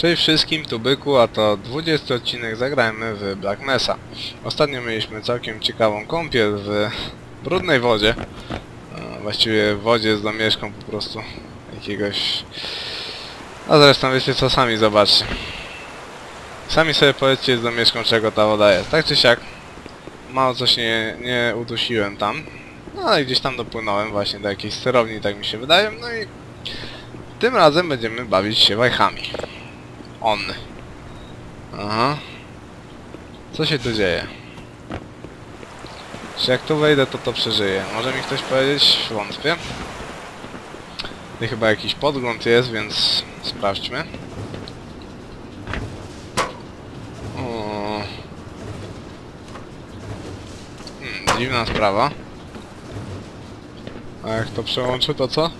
Cześć wszystkim, tu Byku, a to 20 odcinek zagrajmy w Black Mesa. Ostatnio mieliśmy całkiem ciekawą kąpiel w brudnej wodzie. E, Właściwie w wodzie z domieszką po prostu jakiegoś... A zresztą wiecie co, sami zobaczcie. Sami sobie powiedzcie z domieszką czego ta woda jest. Tak czy siak, mało coś nie, nie udusiłem tam. No ale gdzieś tam dopłynąłem właśnie do jakiejś sterowni, tak mi się wydaje. No i tym razem będziemy bawić się wajchami. On. Aha. Co się tu dzieje? Czy jak tu wejdę, to to przeżyję? Może mi ktoś powiedzieć? Wątpię. Tu chyba jakiś podgląd jest, więc sprawdźmy. Hmm, dziwna sprawa. A jak to przełączę, to co?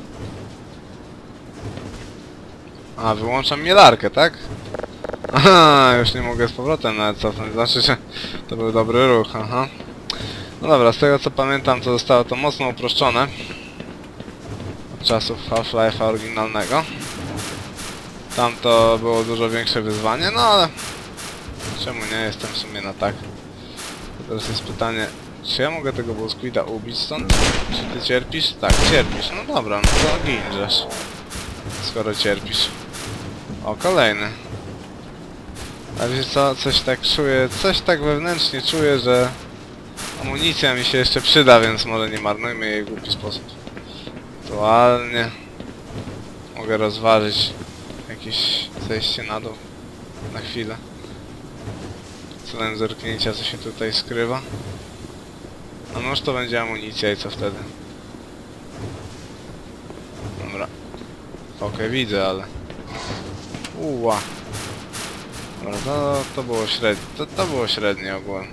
A, wyłączam mielarkę, tak? Aha, już nie mogę z powrotem nawet cofnąć, znaczy, że to był dobry ruch, aha. No dobra, z tego co pamiętam, to zostało to mocno uproszczone. Od czasów Half-Life'a oryginalnego. Tam to było dużo większe wyzwanie, no ale... Czemu nie jestem w sumie na tak? To teraz jest pytanie, czy ja mogę tego Bosquida ubić stąd? Czy ty cierpisz? Tak, cierpisz. No dobra, no to ginżesz. Skoro cierpisz. O, kolejny. A wiecie co, coś tak czuję, coś tak wewnętrznie czuję, że amunicja mi się jeszcze przyda, więc może nie marnujmy jej w głupi sposób. Aktualnie mogę rozważyć jakieś zejście na dół na chwilę. Celem zerknięcia, co się tutaj skrywa. A noż to będzie amunicja i co wtedy? Dobra. Okej, widzę, ale... Uła. Dobra, to, to było średnie. To, to było średnie ogółem.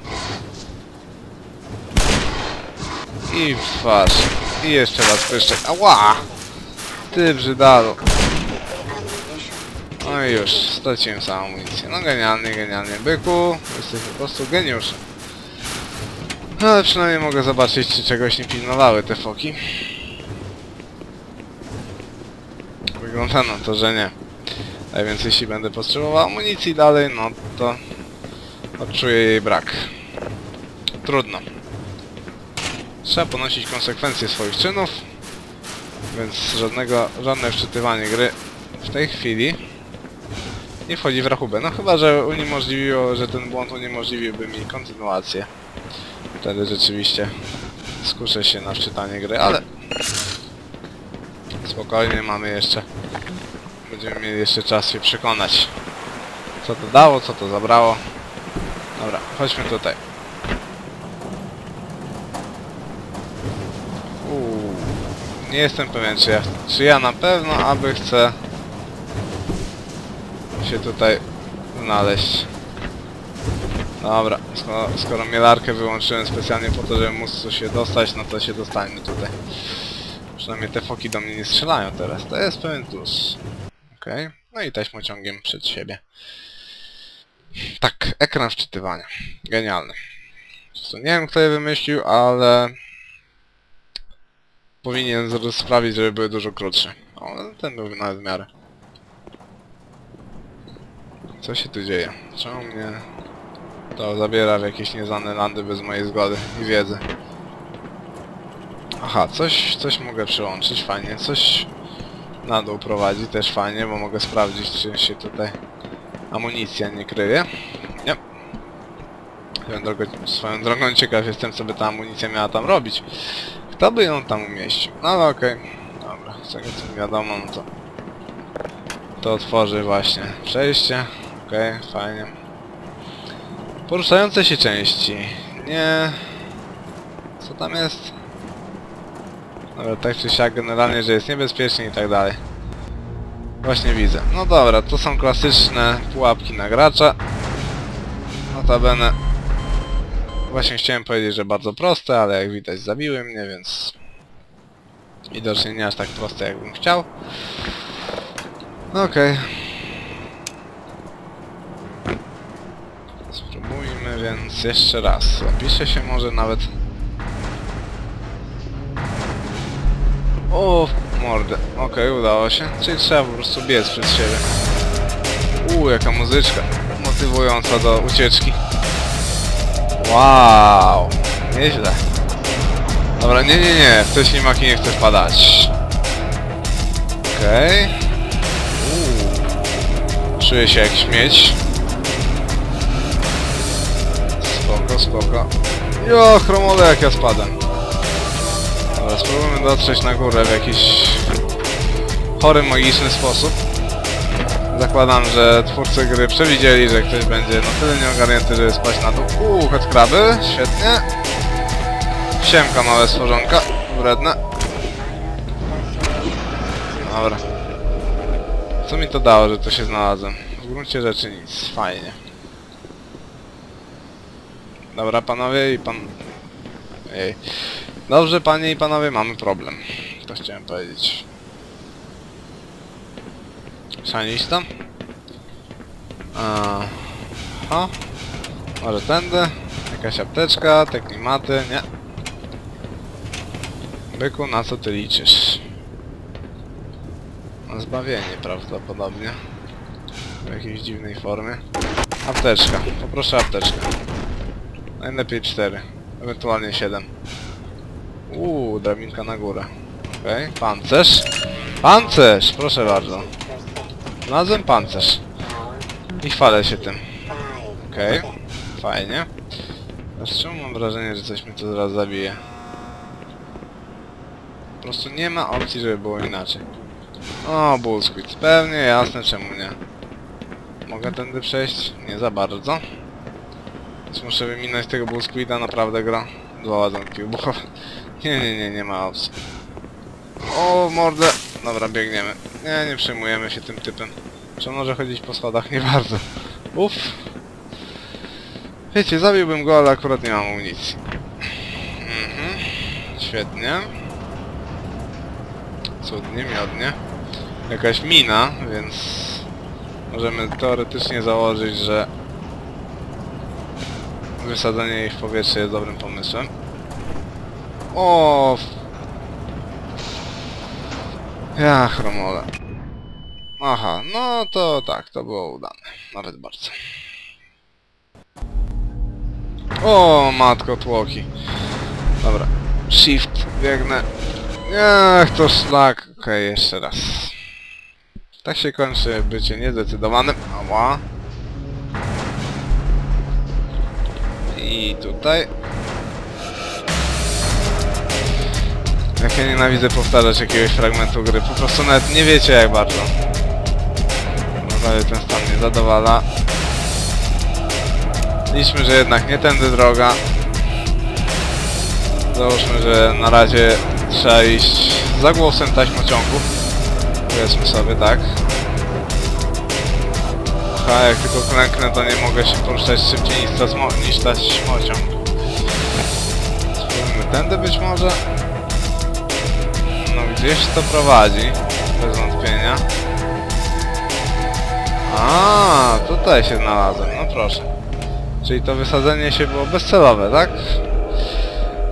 I w twarz. I jeszcze raz pyszczek. Ała! Ty brzydalu. No i już, straciłem samą amunicję. No genialnie, genialnie. Byku, jesteś po prostu geniuszem. No, ale przynajmniej mogę zobaczyć, czy czegoś nie pilnowały te foki. Wygląda na to, że nie. A więc jeśli będę potrzebował amunicji dalej, no to odczuję jej brak. Trudno. Trzeba ponosić konsekwencje swoich czynów, więc żadnego, żadne wczytywanie gry w tej chwili nie wchodzi w rachubę. No chyba, że uniemożliwiło, że ten błąd uniemożliwiłby mi kontynuację. Wtedy rzeczywiście skuszę się na wczytanie gry, ale spokojnie mamy jeszcze Będziemy mieli jeszcze czas się przekonać co to dało, co to zabrało. Dobra, chodźmy tutaj. Uuu, nie jestem pewien, czy ja, czy ja na pewno, aby chcę się tutaj znaleźć. Dobra, skoro, skoro mielarkę wyłączyłem specjalnie po to, żeby móc tu się dostać, no to się dostańmy tutaj. Przynajmniej te foki do mnie nie strzelają teraz. To jest pewien plus. Okej. No i taśmociągiem przed siebie. Tak, ekran wczytywania. Genialny. Co, nie wiem kto je wymyślił, ale... Powinien sprawić, żeby były dużo krótsze. O, ten był nawet w miarę. Co się tu dzieje? Czemu mnie to zabiera w jakieś nieznane landy bez mojej zgody i wiedzy? Aha, coś, coś mogę przyłączyć, fajnie. Coś na dół prowadzi, też fajnie, bo mogę sprawdzić, czy się tutaj amunicja nie kryje. Nie. Swoją drogą, swoją drogą ciekaw jestem, co by ta amunicja miała tam robić. Kto by ją tam umieścił? No ale okej. Dobra, z tego co wiadomo, no to... To otworzy właśnie przejście. Okej, fajnie. Poruszające się części. Nie... Co tam jest? Dobra, tak czy siak generalnie, że jest niebezpiecznie i tak dalej. Właśnie widzę. No dobra, to są klasyczne pułapki na gracza. Notabene... Właśnie chciałem powiedzieć, że bardzo proste, ale jak widać zabiły mnie, więc... Widocznie nie aż tak proste, jakbym chciał. No Okej. Spróbujmy więc jeszcze raz. Zapiszę się może nawet... O, mordę. Okej, udało się. Czyli trzeba po prostu biec przed siebie. Uuu, jaka muzyczka. Motywująca do ucieczki. Wow. Nieźle. Dobra, nie, nie, nie. W te ślimaki nie chcę wpadać. Okej. Uuu. Czuję się jak śmieć. Spoko, spoko. Jo, chromole jak ja spadam. Dobra, spróbujmy dotrzeć na górę w jakiś chory, magiczny sposób. Zakładam, że twórcy gry przewidzieli, że ktoś będzie na tyle nieogarnięty, żeby spać na dół. Uuu, het kraby, świetnie. Siemka, małe stworzonka, wredne. Dobra. Co mi to dało, że to się znalazłem? W gruncie rzeczy nic, fajnie. Dobra, panowie i pan... Ej. Dobrze, panie i panowie, mamy problem. To chciałem powiedzieć. Szanista? Aha. Może tędy? Jakaś apteczka, te klimaty, nie. Byku, na co ty liczysz? Na zbawienie prawdopodobnie. W jakiejś dziwnej formie. Apteczka. Poproszę apteczkę. Najlepiej 4. Ewentualnie 7. Uuu, drabinka na górę. Okej, pancerz. Pancerz! Proszę bardzo. Znalazłem pancerz. I chwalę się tym. Okej, fajnie. Aż czemu mam wrażenie, że coś mnie to zaraz zabije? Po prostu nie ma opcji, żeby było inaczej. O, bullsquid. Pewnie, jasne, czemu nie. Mogę tędy przejść? Nie za bardzo. Więc muszę wyminąć tego bullsquida, naprawdę gra. Dwa ładunki wybuchowe. Nie, nie, nie, nie ma opcji. O, mordę! Dobra, biegniemy. Nie, nie przejmujemy się tym typem. Czy on może chodzić po schodach? Nie bardzo. Uff. Wiecie, zabiłbym go, ale akurat nie mam amunicji. Mhm. Świetnie. Cudnie, miodnie. Jakaś mina, więc możemy teoretycznie założyć, że wysadzenie jej w powietrze jest dobrym pomysłem. O! Ja, chromole. Aha, no to tak, to było udane. Nawet bardzo. O, matko tłoki. Dobra. Shift, biegnę. Ach, to szlak. Okej, jeszcze raz. Tak się kończy bycie niezdecydowanym. Ała. I tutaj. Jak ja nienawidzę powtarzać jakiegoś fragmentu gry. Po prostu nawet nie wiecie jak bardzo. Naprawdę ten stan mnie zadowala. Liczmy, że jednak nie tędy droga. Załóżmy, że na razie trzeba iść za głosem taśmociągów. Powiedzmy sobie tak. Aha, jak tylko klęknę, to nie mogę się poruszać szybciej niż taśmociąg. Spróbujmy tędy być może. No gdzieś to prowadzi, bez wątpienia. A, tutaj się znalazłem, no proszę. Czyli to wysadzenie się było bezcelowe, tak?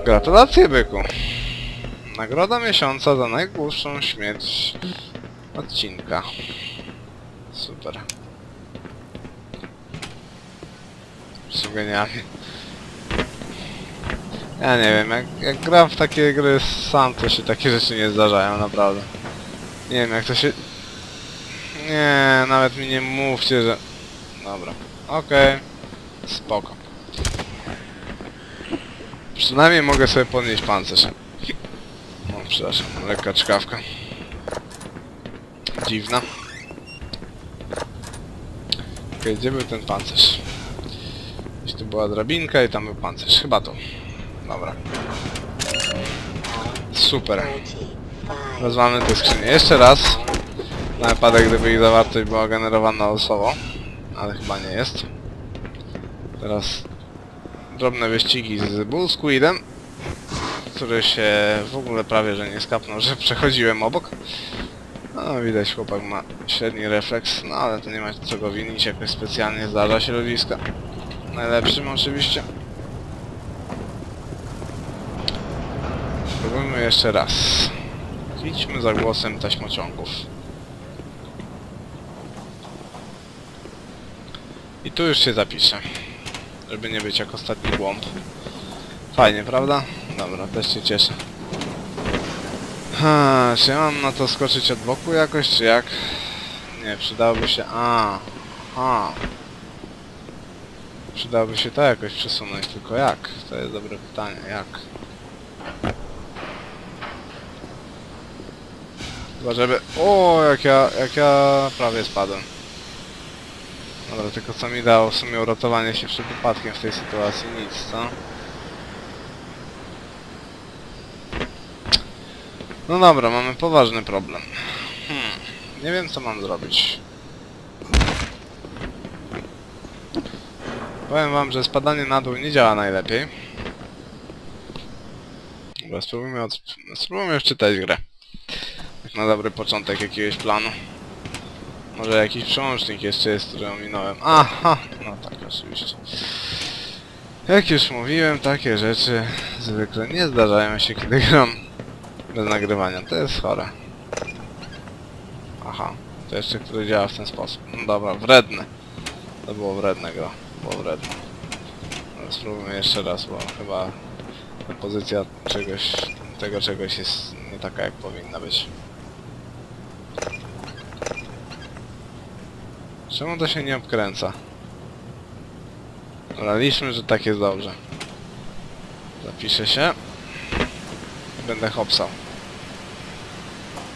Gratulacje, byku. Nagroda miesiąca za najgłupszą śmierć odcinka. Super. Są. Ja nie wiem, jak, jak gram w takie gry sam, to się takie rzeczy nie zdarzają, naprawdę. Nie wiem, jak to się... Nie, nawet mi nie mówcie, że... Dobra, okej. Spoko. Przynajmniej mogę sobie podnieść pancerz. O, przepraszam, lekka czkawka. Dziwna. Okej, gdzie był ten pancerz? Gdzieś tu była drabinka i tam był pancerz. Chyba tu. Dobra. Super. Rozwalmy tę skrzynię jeszcze raz. Na wypadek, gdyby ich zawartość była generowana losowo. Ale chyba nie jest. Teraz drobne wyścigi z Bullsquidem, który się w ogóle prawie że nie skapnął, że przechodziłem obok. No widać chłopak ma średni refleks, no ale to nie ma co go winić, jakoś specjalnie zdarza się. Najlepszym oczywiście. Spróbujmy jeszcze raz. Idźmy za głosem taśmociągów. I tu już się zapiszę. Żeby nie być jak ostatni głąb. Fajnie, prawda? Dobra, też się cieszę. Ha, czy ja mam na to skoczyć od boku jakoś, czy jak? Nie, przydałoby się... A, aha. Przydałoby się to jakoś przesunąć, tylko jak? To jest dobre pytanie, jak? Chyba żeby... O, jak ja, jak ja prawie spadłem. Dobra, tylko co mi dało w sumie uratowanie się przed upadkiem w tej sytuacji? Nic, co? No dobra, mamy poważny problem. Hmm, nie wiem co mam zrobić. Powiem wam, że spadanie na dół nie działa najlepiej. Dobra, spróbujmy, od... spróbujmy wczytać grę. Na dobry początek jakiegoś planu. Może jakiś przełącznik jeszcze jest, który ominąłem. Aha! No tak, oczywiście. Jak już mówiłem, takie rzeczy zwykle nie zdarzają się, kiedy gram bez nagrywania. To jest chore. Aha. To jeszcze który działa w ten sposób. No dobra, wredne. To było wredne go. Było wredne. No, spróbujmy jeszcze raz, bo chyba pozycja czegoś, tego czegoś jest nie taka jak powinna być. Czemu to się nie obkręca? Liczmy, że tak jest dobrze. Zapiszę się. Będę hopsał.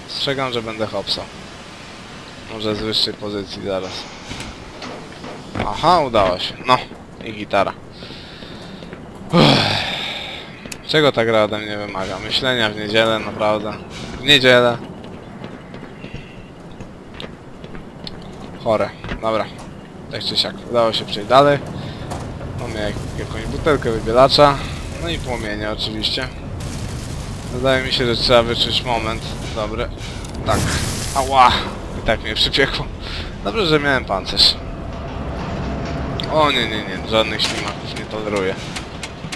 Strzegam, że będę hopsał. Może z wyższej pozycji zaraz. Aha, udało się. No. I gitara. Uff. Czego ta gra ode mnie wymaga? Myślenia w niedzielę, naprawdę. W niedzielę. Chore. Dobra. Tak czy siak. Udało się przejść dalej. Mamy jak, jakąś butelkę wybielacza. No i płomienie oczywiście. Wydaje mi się, że trzeba wyczuć moment. Dobry. Tak. Ała! I tak mnie przypiekło. Dobrze, że miałem pancerz. O nie, nie, nie. Żadnych ślimaków nie toleruję.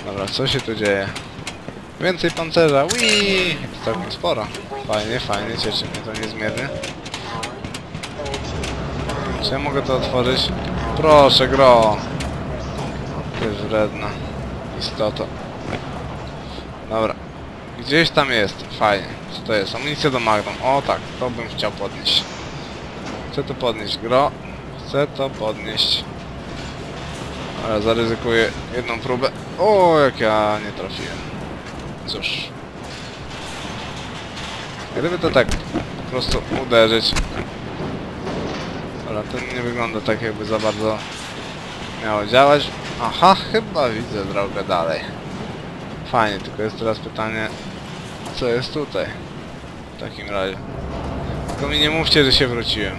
Dobra, co się tu dzieje? Więcej pancerza. Wii! Jest całkiem sporo. Fajnie, fajnie. Cieszy mnie to niezmiernie. Czy ja mogę to otworzyć? Proszę, gro! Ty wredna istota. Dobra. Gdzieś tam jest. Fajnie. Co to jest? Amunicja do Magnum. O tak, to bym chciał podnieść. Chcę to podnieść, gro. Chcę to podnieść. Ale zaryzykuję jedną próbę. O, jak ja nie trafiłem. Cóż. Gdyby to tak po prostu uderzyć. Ale to nie wygląda tak jakby za bardzo miało działać. Aha, chyba widzę drogę dalej. Fajnie, tylko jest teraz pytanie, co jest tutaj? W takim razie. Tylko mi nie mówcie, że się wróciłem.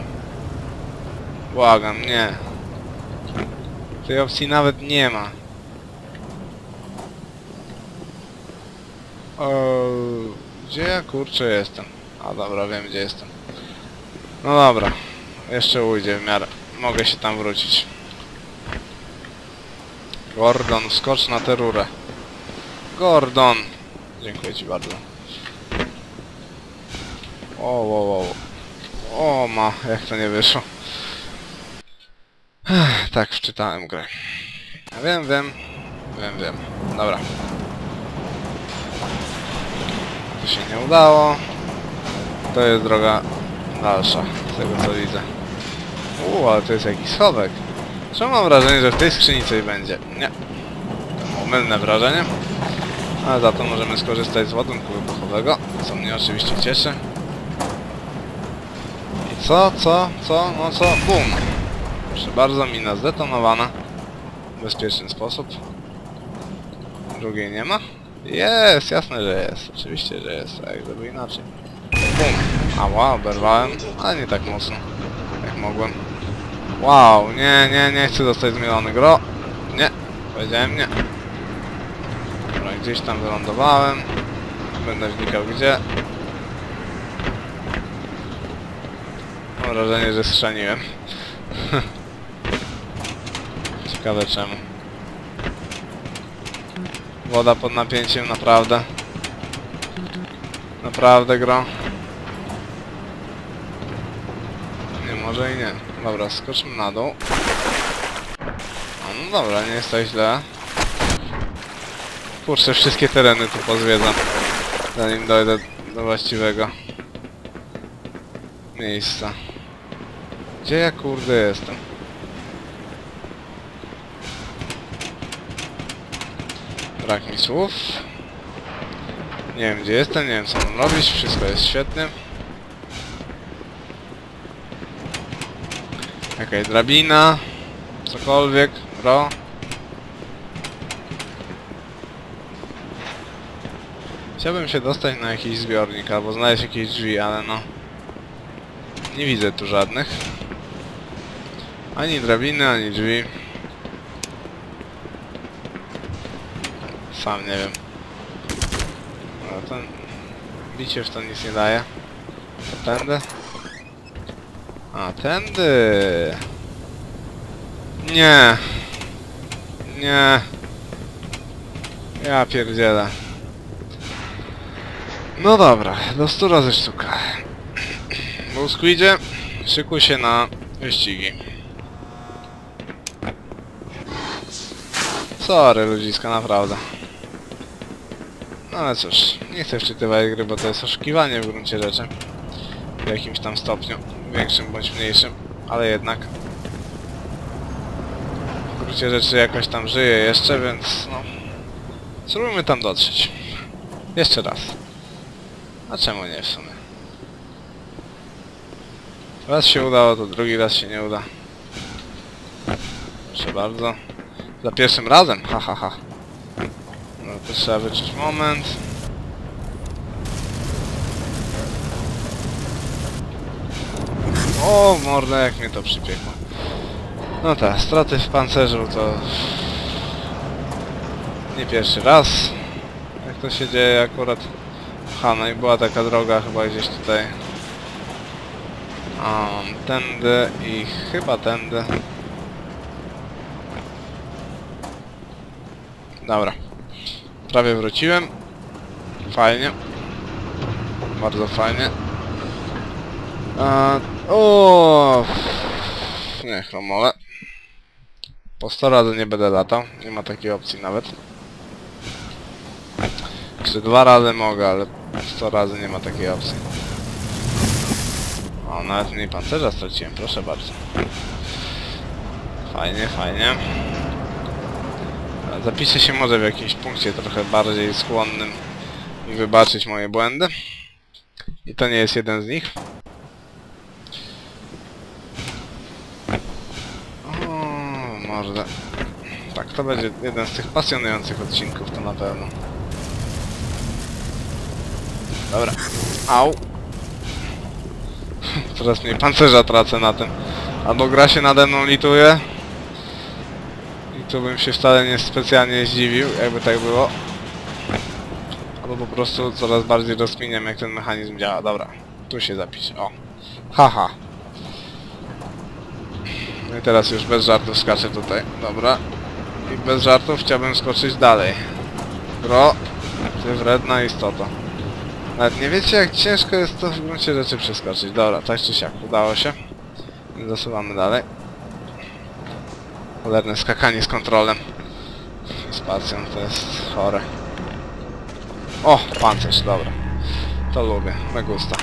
Błagam, nie. Tej opcji nawet nie ma. O, gdzie ja kurczę jestem? A dobra, wiem gdzie jestem. No dobra. Jeszcze ujdzie w miarę. Mogę się tam wrócić. Gordon, skocz na tę rurę. Gordon! Dziękuję ci bardzo. O, o, o. O ma, jak to nie wyszło. Tak, wczytałem grę. Wiem, wiem. Wiem, wiem. Dobra. To się nie udało. To jest droga dalsza, z tego co widzę. Uuu, ale to jest jakiś schowek. Czemu mam wrażenie, że w tej skrzyni coś będzie? Nie. To mylne wrażenie. Ale za to możemy skorzystać z ładunku wybuchowego, co mnie oczywiście cieszy. I co, co, co, no co, bum! Proszę bardzo, mina zdetonowana. W bezpieczny sposób. Drugiej nie ma? Jest, jasne, że jest. Oczywiście, że jest, a jak gdyby inaczej. Bum! Ała, oberwałem, ale nie tak mocno, jak mogłem. Wow, nie, nie, nie chcę dostać zmielony gro. Nie, powiedziałem nie. Dobra, gdzieś tam wylądowałem. Będę wnikał gdzie. Mam wrażenie, że schrzaniłem. Ciekawe czemu. Woda pod napięciem, naprawdę. Naprawdę gro. Nie, może i nie. Dobra, skoczmy na dół. no dobra, nie jest tak źle. Kurczę, wszystkie tereny tu pozwiedzam. Zanim dojdę do właściwego miejsca. Gdzie ja kurde jestem? Brak mi słów. Nie wiem gdzie jestem, nie wiem co mam robić, wszystko jest świetnie. Jakaś drabina, cokolwiek, ro. Chciałbym się dostać na jakiś zbiornik albo znaleźć jakieś drzwi, ale no... Nie widzę tu żadnych. Ani drabiny, ani drzwi. Sam nie wiem. No to... Bicie w to nic nie daje. Tędy? A, tędy! Nie! Nie! Ja pierdzielę. No dobra, do 100 razy sztuka. Był Squidzie, szykuj się na wyścigi. Sorry ludziska, naprawdę. No ale cóż, nie chcę wczytywać gry, bo to jest oszukiwanie w gruncie rzeczy. W jakimś tam stopniu, większym bądź mniejszym, ale jednak. W gruncie rzeczy jakoś tam żyję jeszcze, więc no... Spróbujmy tam dotrzeć. Jeszcze raz. A czemu nie w sumie? Raz się udało, to drugi raz się nie uda. Proszę bardzo. Za pierwszym razem, ha ha ha. No to trzeba wyczuć moment. O, mordę, jak mnie to przypiekło. No tak, straty w pancerzu to... Nie pierwszy raz. Jak to się dzieje akurat... Aha, no i była taka droga chyba gdzieś tutaj. Um, tędy i chyba tędy. Dobra. Prawie wróciłem. Fajnie. Bardzo fajnie. O, Nie, chromole. Po 100 razy nie będę latał. Nie ma takiej opcji nawet. Czy dwa razy mogę, ale 100 razy nie ma takiej opcji. O, nawet mniej pancerza straciłem, proszę bardzo. Fajnie, fajnie. Zapiszę się może w jakimś punkcie trochę bardziej skłonnym i wybaczyć moje błędy. I to nie jest jeden z nich. Może. Tak, to będzie jeden z tych pasjonujących odcinków, to na pewno. Dobra. Au. Coraz mniej pancerza tracę na tym. Albo gra się nade mną lituje. I tu bym się wcale nie specjalnie zdziwił, jakby tak było. Albo po prostu coraz bardziej rozkminiam jak ten mechanizm działa. Dobra, tu się zapisz. O. Haha. No i teraz już bez żartów skaczę tutaj. Dobra. I bez żartów chciałbym skoczyć dalej. Bro, ty wredna istota. Nawet nie wiecie jak ciężko jest to w gruncie rzeczy przeskoczyć. Dobra, tak czy siak, udało się. Zasuwamy dalej. Cholerne skakanie z kontrolem. Spacją to jest chore. O, pancerz, dobra. To lubię, me gusta.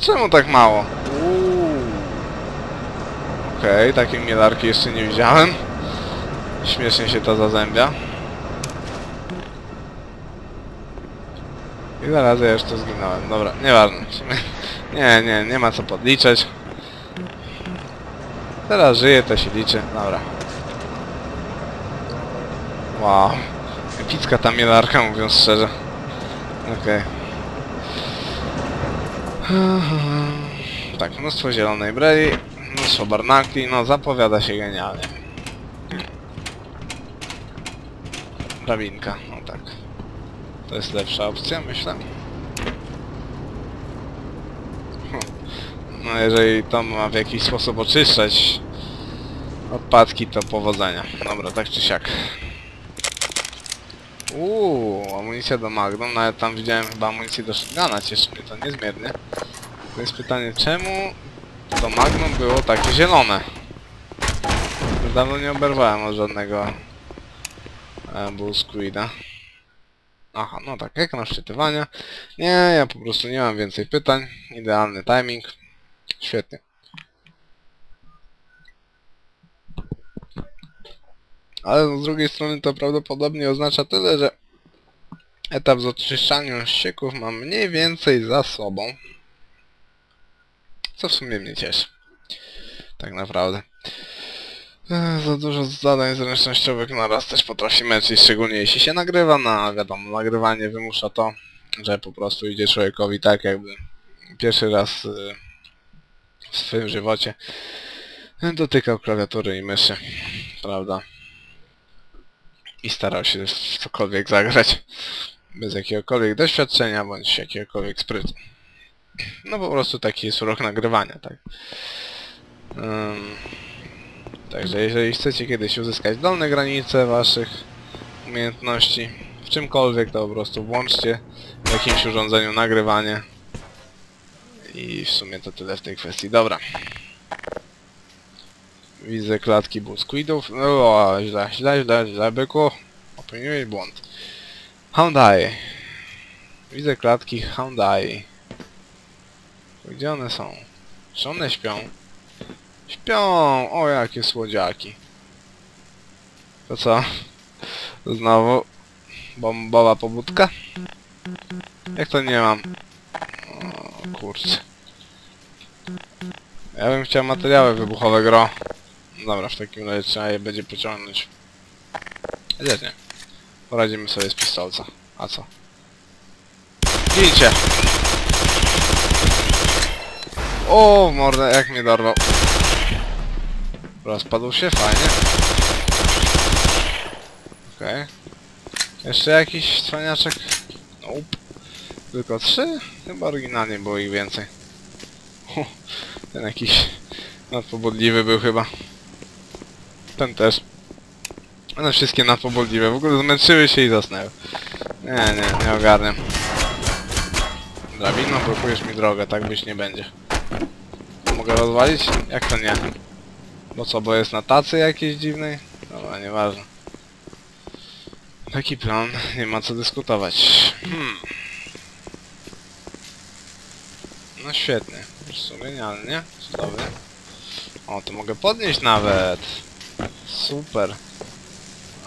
Czemu tak mało? Uuu. Okej, okay, takiej mielarki jeszcze nie widziałem. Śmiesznie się to zazębia. Ile razy ja już to zginąłem? Dobra, nieważne. Nie, nie, nie ma co podliczać. Teraz żyję, to się liczy. Dobra. Wow. Epicka ta mielarka, mówiąc szczerze. Okej. Okay. Tak, mnóstwo zielonej brei, mnóstwo barnakli, no zapowiada się genialnie. Drabinka, no tak. To jest lepsza opcja, myślę. No jeżeli to ma w jakiś sposób oczyszczać odpadki, to powodzenia. Dobra, tak czy siak. Uuu, amunicja do Magnum, nawet tam widziałem chyba amunicję do shotguna, cieszy mnie to niezmiernie. To jest pytanie, czemu to Magnum było takie zielone? Dawno nie oberwałem od żadnego e, Bull Squida. Aha, no tak, ekran wczytywania. Nie, ja po prostu nie mam więcej pytań. Idealny timing. Świetnie. Ale z drugiej strony to prawdopodobnie oznacza tyle, że etap z oczyszczaniem ścieków mam mniej więcej za sobą. Co w sumie mnie cieszy. Tak naprawdę. Ech, Za dużo zadań zręcznościowych naraz też potrafi męczyć, szczególnie jeśli się nagrywa, no a wiadomo, nagrywanie wymusza to, że po prostu idzie człowiekowi tak jakby pierwszy raz y, w swoim żywocie dotykał klawiatury i myszy, prawda? I starał się w cokolwiek zagrać bez jakiegokolwiek doświadczenia bądź jakiegokolwiek sprytu. No po prostu taki jest urok nagrywania, tak. Ym, Także jeżeli chcecie kiedyś uzyskać dolne granice waszych umiejętności w czymkolwiek, to po prostu włączcie w jakimś urządzeniu nagrywanie. I w sumie to tyle w tej kwestii. Dobra. Widzę klatki Busquidów. No źle, źle, źle, źle, byku. Popełniłeś błąd. Hyundai. Widzę klatki Hyundai. Gdzie one są? Czy one śpią? Śpią! O, jakie słodziaki. To co? Znowu bombowa pobudka? Jak to nie mam? O, kurczę. Ja bym chciał materiały wybuchowe gro. Dobra, w takim razie trzeba je będzie pociągnąć. Chociaż nie. Poradzimy sobie z pistolca. A co? Gincie! O, mordę, jak mnie dorwał. Rozpadł się, fajnie. Okej. Jeszcze jakiś cwaniaczek? Nope. Tylko trzy? Chyba oryginalnie było ich więcej. Ten jakiś nadpobudliwy był chyba. Ten też. One wszystkie nadpobudliwe. W ogóle zmęczyły się i zasnęły. Nie, nie, nie ogarniam. Drabino, blokujesz mi drogę, tak być nie będzie. Mogę rozwalić? Jak to nie? Bo co, bo jest na tacy jakiejś dziwnej? Dobra, nieważne. Taki plan, nie ma co dyskutować. Hmm. No świetnie. Już są genialnie. Cudownie. O, to mogę podnieść nawet. Super.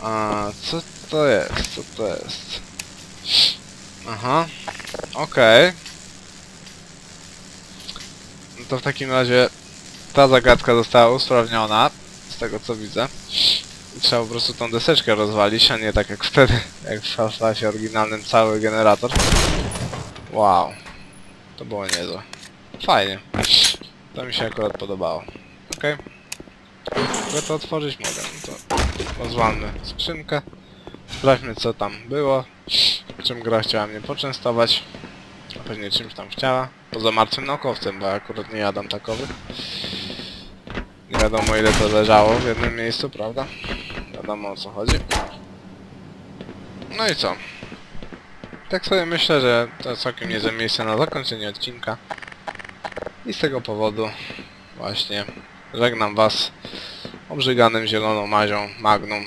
A co to jest? Co to jest? Aha. Okej. No to w takim razie ta zagadka została usprawniona, z tego co widzę. Trzeba po prostu tą deseczkę rozwalić, a nie tak jak wtedy, jak w Half-Life oryginalnym cały generator. Wow. To było niezłe. Fajnie. To mi się akurat podobało. Okej. Mogę to otworzyć? Mogę. No to rozwalmy skrzynkę. Sprawdźmy co tam było. Czym gra chciała mnie poczęstować. Pewnie czymś tam chciała. Poza martwym naukowcem, bo akurat nie jadam takowych. Nie wiadomo ile to leżało w jednym miejscu, prawda? Wiadomo o co chodzi. No i co? Tak sobie myślę, że to całkiem niezłe miejsce na zakończenie odcinka. I z tego powodu właśnie żegnam was obrzyganym zieloną mazią Magnum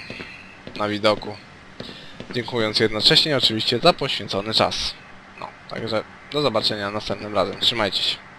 na widoku. Dziękując jednocześnie oczywiście za poświęcony czas. No, także do zobaczenia następnym razem. Trzymajcie się.